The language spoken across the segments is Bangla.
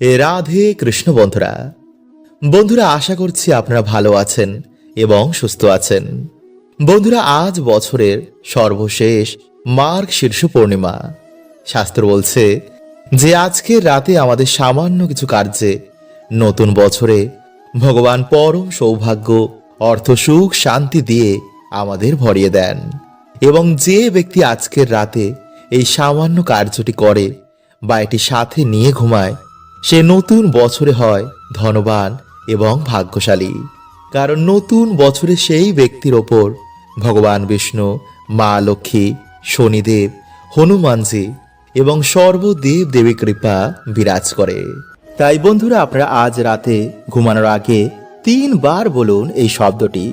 রাধে কৃষ্ণ বন্ধুরা। বন্ধুরা, আশা করছি আপনারা ভালো আছেন এবং সুস্থ আছেন। বন্ধুরা, আজ বছরের সর্বশেষ মার্গ শীর্ষ পূর্ণিমা। শাস্ত্র বলছে যে আজকের রাতে আমাদের সামান্য কিছু কার্যে নতুন বছরে ভগবান পরম সৌভাগ্য, অর্থ সুখ, শান্তি দিয়ে আমাদের ভরিয়ে দেন এবং যে ব্যক্তি আজকের রাতে এই সামান্য কার্যটি করে বা এটি সাথে নিয়ে ঘুমায় সে নতুন বছরে হয় ধনবান এবং ভাগ্যশালী। কারণ নতুন বছরে সেই ব্যক্তির ওপর ভগবান বিষ্ণু, মা লক্ষ্মী, শনিদেব, হনুমানজি এবং সর্বদেব দেবী কৃপা বিরাজ করে। তাই বন্ধুরা, আপনারা আজ রাতে ঘুমানোর আগে তিনবার বলুন এই শব্দটি।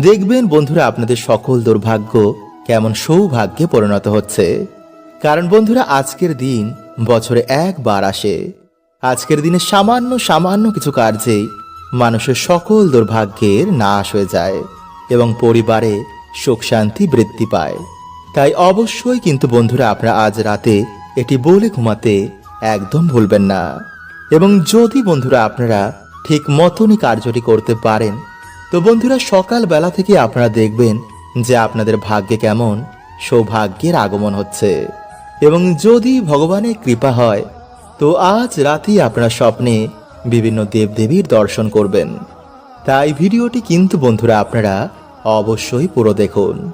দেখবেন বন্ধুরা, আপনাদের সকল দুর্ভাগ্য কেমন সৌভাগ্যে পরিণত হচ্ছে। কারণ বন্ধুরা, আজকের দিন বছরে একবার আসে। আজকের দিনে সামান্য সামান্য কিছু কার্যেই মানুষের সকল দুর্ভাগ্যের নাশ হয়ে যায় এবং পরিবারে সুখ, শান্তি, বৃদ্ধি পায়। তাই অবশ্যই কিন্তু বন্ধুরা, আপনারা আজ রাতে এটি বলে ঘুমাতে একদম ভুলবেন না। এবং যদি বন্ধুরা, আপনারা ঠিক মতনই কার্যটি করতে পারেন, তো বন্ধুরা সকাল বেলা থেকে আপনারা দেখবেন যে আপনাদের ভাগ্যে কেমন সৌভাগ্যের আগমন হচ্ছে। এবং যদি ভগবানের কৃপা হয় তো আজ রাতেই আপনারা স্বপ্নে বিভিন্ন দেবদেবীর দর্শন করবেন। তাই ভিডিওটি কিন্তু বন্ধুরা আপনারা অবশ্যই পুরো দেখুন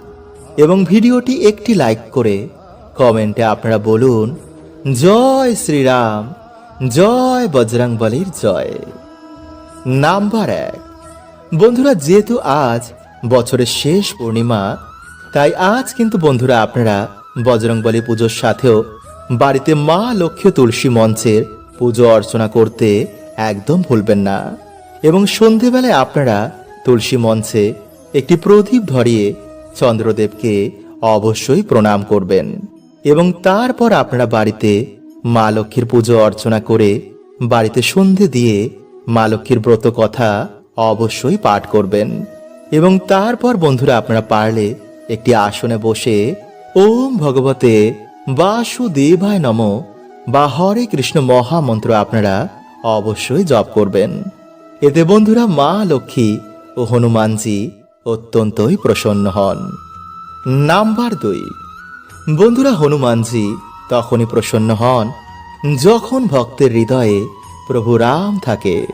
এবং ভিডিওটি একটি লাইক করে কমেন্টে আপনারা বলুন, জয় শ্রীরাম, জয় বজরং বলির জয়। নাম্বার এক। বন্ধুরা, যেহেতু আজ বছরের শেষ পূর্ণিমা, তাই আজ কিন্তু বন্ধুরা আপনারা বজরংবলী পুজোর সাথেও বাড়িতে মা লক্ষ্মী তুলসী মঞ্চের পুজো অর্চনা করতে একদম ভুলবেন না। এবং সন্ধেবেলায় আপনারা তুলসী মঞ্চে একটি প্রদীপ ধরিয়ে চন্দ্রদেবকে অবশ্যই প্রণাম করবেন। এবং তারপর আপনারা বাড়িতে মা লক্ষ্মীর পুজো অর্চনা করে বাড়িতে সন্ধে দিয়ে মা লক্ষ্মীর ব্রত কথা অবশ্যই পাঠ করবেন। এবং তারপর বন্ধুরা আপনারা পারলে একটি আসনে বসে ওম ভগবতে বাসুদেবায় নম। বা হরে কৃষ্ণ মহামন্ত্র আপনারা অবশ্যই জপ করবেন। এতে বন্ধুরা মা লক্ষ্মী ও হনুমানজি অত্যন্তই প্রসন্ন হন। নাম্বার দুই। বন্ধুরা হনুমানজি তখনই প্রসন্ন হন যখন ভক্তের হৃদয়ে প্রভু রাম থাকে।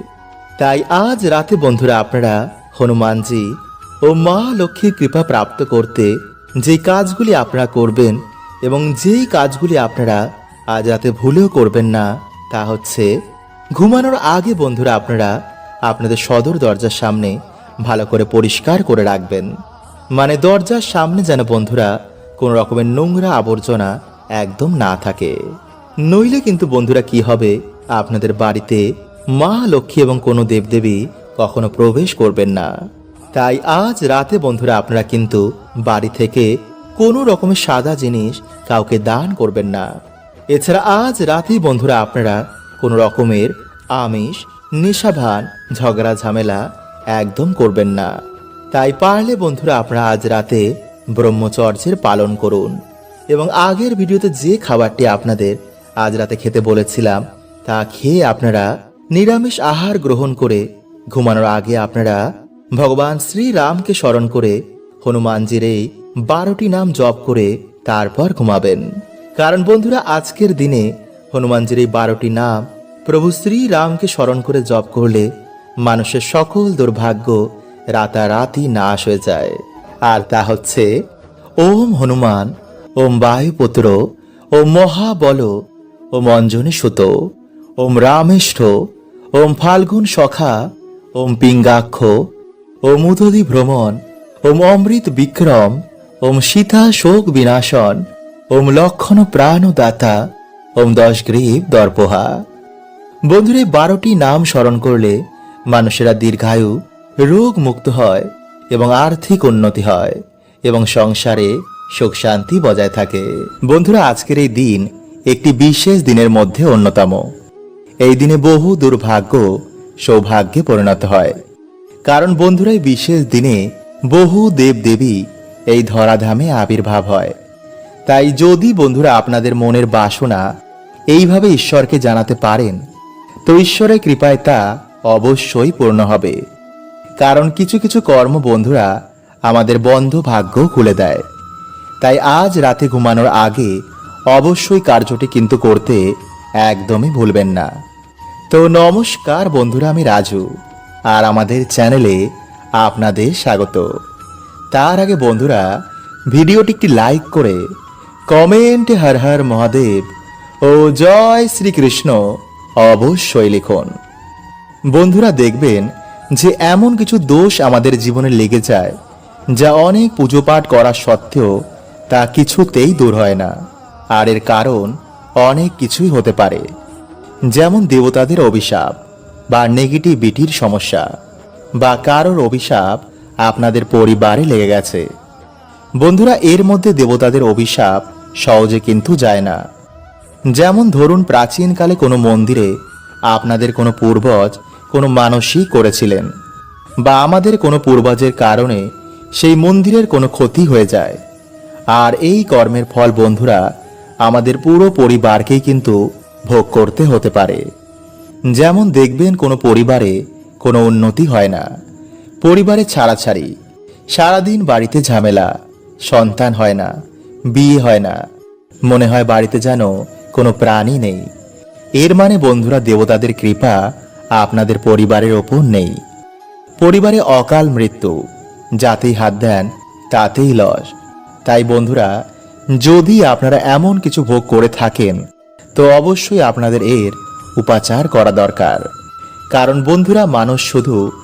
তাই আজ রাতে বন্ধুরা আপনারা হনুমানজি ও মা লক্ষ্মীর কৃপা প্রাপ্ত করতে যে কাজগুলি আপনারা করবেন এবং যেই কাজগুলি আপনারা আজ রাতে ভুলেও করবেন না, তা হচ্ছে ঘুমানোর আগে বন্ধুরা আপনারা আপনাদের সদর দরজার সামনে ভালো করে পরিষ্কার করে রাখবেন। মানে দরজার সামনে যেন বন্ধুরা কোনো রকমের নোংরা আবর্জনা একদম না থাকে। নইলে কিন্তু বন্ধুরা কি হবে? আপনাদের বাড়িতে মা, লক্ষ্মী এবং কোনো দেবদেবী কখনো প্রবেশ করবেন না। তাই আজ রাতে বন্ধুরা আপনারা কিন্তু বাড়ি থেকে কোনো রকমের সাদা জিনিস কাউকে দান করবেন না। এছাড়া আজ রাতেই বন্ধুরা আপনারা কোনো রকমের আমিষ, নেশাভান, ঝগড়া, ঝামেলা একদম করবেন না। তাই পারলে বন্ধুরা আপনারা আজ রাতে ব্রহ্মচর্যের পালন করুন। এবং আগের ভিডিওতে যে খাবারটি আপনাদের আজ রাতে খেতে বলেছিলাম, তা খেয়ে আপনারা নিরামিষ আহার গ্রহণ করে ঘুমানোর আগে আপনারা ভগবান শ্রীরামকে স্মরণ করে হনুমানজির এই বারোটি নাম জপ করে তারপর ঘুমাবেন। কারণ বন্ধুরা, আজকের দিনে হনুমানজির এই বারোটি নাম প্রভু শ্রীরামকে স্মরণ করে জপ করলে মানুষের সকল দুর্ভাগ্য রাতারাতি নাশ হয়ে যায়। আর তা হচ্ছে, ওম হনুমান, ওম বায়ুপুত্র, ওম মহাবল, ওম অঞ্জনী সুত, ওম রামেষ্ঠ, ওম ফাল্গুন সখা, ওম পিঙ্গাক্ষ, ওম উদলি ভ্রমণ, ওম অমৃত বিক্রম ওম সীতা শোক বিনাশন, ওম লক্ষণ প্রাণদাতা, ওম দশ গ্রীব দর্পহা। বন্ধুরে, বারোটি নাম স্মরণ করলে মানুষেরা দীর্ঘায়ু রোগ মুক্ত হয় এবং আর্থিক উন্নতি হয় এবং সংসারে সুখ শান্তি বজায় থাকে। বন্ধুরা, আজকের এই দিন একটি বিশেষ দিনের মধ্যে অন্যতম। এই দিনে বহু দুর্ভাগ্য, সৌভাগ্যে পরিণত হয়। কারণ বন্ধুরা, এই বিশেষ দিনে বহু দেব দেবী এই ধরাধামে আবির্ভাব হয়। তাই যদি বন্ধুরা আপনাদের মনের বাসনা এইভাবে ঈশ্বরকে জানাতে পারেন, তো ঈশ্বরের কৃপায় তা অবশ্যই পূর্ণ হবে। কারণ কিছু কিছু কর্ম বন্ধুরা আমাদের বন্ধ ভাগ্য খুলে দেয়। তাই আজ রাতে ঘুমানোর আগে অবশ্যই কার্যটি কিন্তু করতে একদমই ভুলবেন না। তো নমস্কার বন্ধুরা, আমি রাজু, আর আমাদের চ্যানেলে আপনাদের স্বাগত। তার আগে বন্ধুরা, ভিডিওটি একটি লাইক করে কমেন্ট হর হর মহাদেব ও জয় শ্রীকৃষ্ণ অবশ্যই লিখুন। বন্ধুরা দেখবেন যে এমন কিছু দোষ আমাদের জীবনে লেগে যায় যা অনেক পুজো পাঠ করা সত্ত্বেও তা কিছুতেই দূর হয় না। আর এর কারণ অনেক কিছুই হতে পারে। যেমন দেবতাদের অভিশাপ বা নেগেটিভিটির সমস্যা বা কারোর অভিশাপ আপনাদের পরিবারে লেগে গেছে। বন্ধুরা, এর মধ্যে দেবতাদের অভিশাপ সহজে কিন্তু যায় না। যেমন ধরুন, প্রাচীনকালে কোনো মন্দিরে আপনাদের কোনো পূর্বজ কোনো মানসই করেছিলেন বা আমাদের কোনো পূর্বজের কারণে সেই মন্দিরের কোনো ক্ষতি হয়ে যায়। আর এই কর্মের ফল বন্ধুরা, আমাদের পুরো পরিবারকেই কিন্তু ভোগ করতে হতে পারে। যেমন দেখবেন কোনো পরিবারে কোনো উন্নতি হয় না। পরিবারে ছাড়াছাড়ি। সারাদিন বাড়িতে ঝামেলা। সন্তান হয় না, বিয়ে হয় না। মনে হয় বাড়িতে যেন কোনো প্রাণী নেই। এর মানে বন্ধুরা দেবতাদের কৃপা আপনাদের পরিবারের ওপর নেই। পরিবারে অকাল মৃত্যু, যাতেই হাত দেন, তাতেই লস। তাই বন্ধুরা, যদি আপনারা এমন কিছু ভোগ করে থাকেন, তো অবশ্যই আপনাদের এর উপাচার করা দরকার। কারণ বন্ধুরা, মানুষ শুধু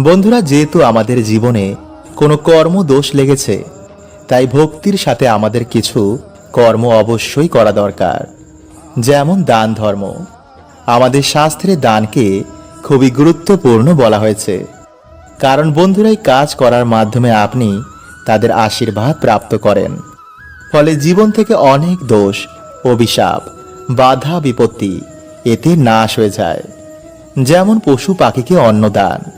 বন্ধুরা, যেহেতু আমাদের জীবনে কোনো কর্ম দোষ লেগেছে, তাই ভক্তির সাথে আমাদের কিছু কর্ম অবশ্যই করা দরকার। যেমন দান ধর্ম। আমাদের শাস্ত্রে দানকে খুবই গুরুত্বপূর্ণ বলা হয়েছে। কারণ বন্ধুরাই কাজ করার মাধ্যমে আপনি তাদের আশীর্বাদ প্রাপ্ত করেন। ফলে জীবন থেকে অনেক দোষ, অভিশাপ, বাধা, বিপত্তি এতে নাশ হয়ে যায়। যেমন পশু পাখিকে অন্নদান।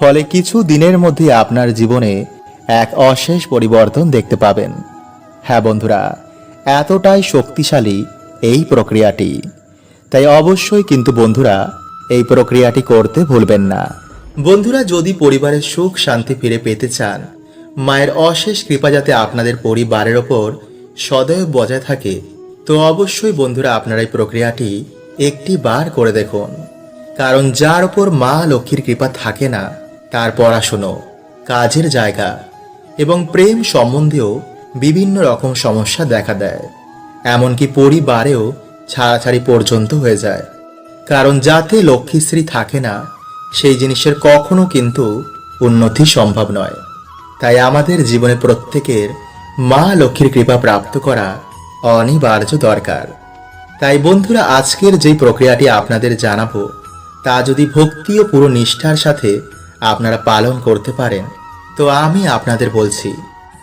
ফলে কিছু দিনের মধ্যে আপনার জীবনে এক অশেষ পরিবর্তন দেখতে পাবেন। হ্যাঁ বন্ধুরা, এতটাই শক্তিশালী এই প্রক্রিয়াটি। তাই অবশ্যই কিন্তু বন্ধুরা, এই প্রক্রিয়াটি করতে ভুলবেন না। বন্ধুরা, যদি পরিবারের সুখ শান্তি ফিরে পেতে চান, মায়ের অশেষ কৃপা যাতে আপনাদের পরিবারের ওপর সদয় বজায় থাকে, তো অবশ্যই বন্ধুরা আপনারা এই প্রক্রিয়াটি একটি বার করে দেখুন। কারণ যার ওপর মা লক্ষ্মীর কৃপা থাকে না তার পড়াশুনো কাজের জায়গা এবং প্রেম সম্বন্ধেও বিভিন্ন রকম সমস্যা দেখা দেয়। এমনকি পরিবারেও ছাড়াছাড়ি পর্যন্ত হয়ে যায়। কারণ যাতে লক্ষ্মীশ্রী থাকে না, সেই জিনিসের কখনো কিন্তু উন্নতি সম্ভব নয়। তাই আমাদের জীবনে প্রত্যেকের মা লক্ষ্মীর কৃপা প্রাপ্ত করা অনিবার্য দরকার। তাই বন্ধুরা, আজকের যে প্রক্রিয়াটি আপনাদের জানাব, তা যদি ভক্তি ও পুরো নিষ্ঠার সাথে আপনারা পালন করতে পারেন। তো আমি আপনাদের বলছি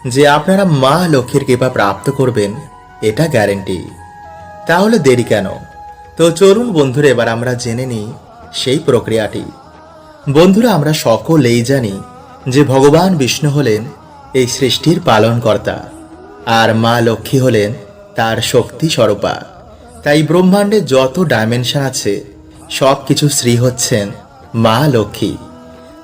যে আপনারা মা লক্ষ্মীর কৃপা প্রাপ্ত করবেন, এটা গ্যারেন্টি তাহলে দেরি কেন? তো চলুন বন্ধুরা, এবার আমরা জেনে নিই সেই প্রক্রিয়াটি। বন্ধুরা, আমরা সকলেই জানি যে ভগবান বিষ্ণু হলেন এই সৃষ্টির পালনকর্তা আর মা লক্ষ্মী হলেন তার শক্তি স্বরূপা। তাই ব্রহ্মাণ্ডে যত ডাইমেনশন আছে সব কিছু শ্রী হচ্ছেন মা লক্ষ্মী।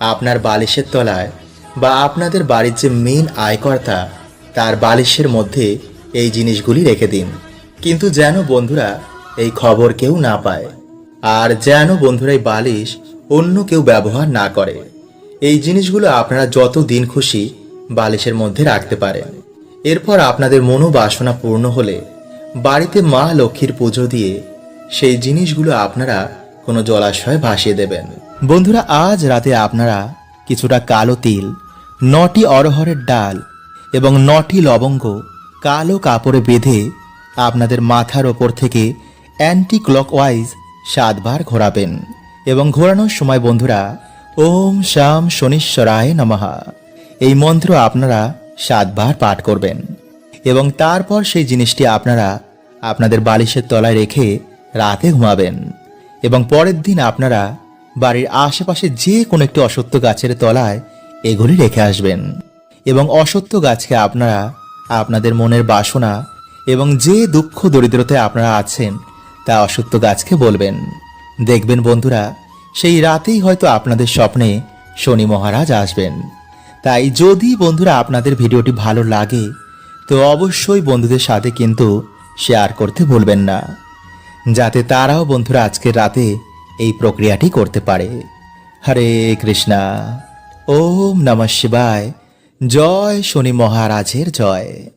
আপনার বালিশের তলায় বা আপনাদের বাড়ির যে মেন আয়কর্তা, তার বালিশের মধ্যে এই জিনিসগুলি রেখে দিন। কিন্তু যেন বন্ধুরা এই খবর কেউ না পায় আর যেন বন্ধুরা এই বালিশ অন্য কেউ ব্যবহার না করে। এই জিনিসগুলো আপনারা যত দিন খুশি বালিশের মধ্যে রাখতে পারেন। এরপর আপনাদের মনোবাসনা পূর্ণ হলে বাড়িতে মা লক্ষ্মীর পুজো দিয়ে সেই জিনিসগুলো আপনারা কোনো জলাশয়ে ভাসিয়ে দেবেন। বন্ধুরা, আজ রাতে আপনারা কিছুটা কালো তিল, নটি অরহরের ডাল এবং নটি লবঙ্গ কালো কাপড়ে বেঁধে আপনাদের মাথার ওপর থেকে অ্যান্টি ক্লকওয়াইজ সাতবার ঘোরাবেন এবং ঘোরানোর সময় বন্ধুরা, ওম শাম শনিশ্বরায় নমহা এই মন্ত্র আপনারা সাতবার পাঠ করবেন এবং তারপর সেই জিনিসটি আপনারা আপনাদের বালিশের তলায় রেখে রাতে ঘুমাবেন এবং পরের দিন আপনারা বাড়ির আশেপাশে যে কোনো একটি অসত্য গাছের তলায় এগুলি রেখে আসবেন। এবং অসত্য গাছকে আপনারা আপনাদের মনের বাসনা এবং যে দুঃখ দরিদ্রতায় আপনারা আছেন, তা অসত্য গাছকে বলবেন। দেখবেন বন্ধুরা, সেই রাতেই হয়তো আপনাদের স্বপ্নে শনি মহারাজ আসবেন। তাই যদি বন্ধুরা আপনাদের ভিডিওটি ভালো লাগে, তো অবশ্যই বন্ধুদের সাথে কিন্তু শেয়ার করতে ভুলবেন না। যাতে তারাও বন্ধুরা আজকের রাতে এই প্রক্রিয়াটি করতে পারে। হরে কৃষ্ণা। ওম নমঃ শিবায়। জয় শনি মহারাজের জয়।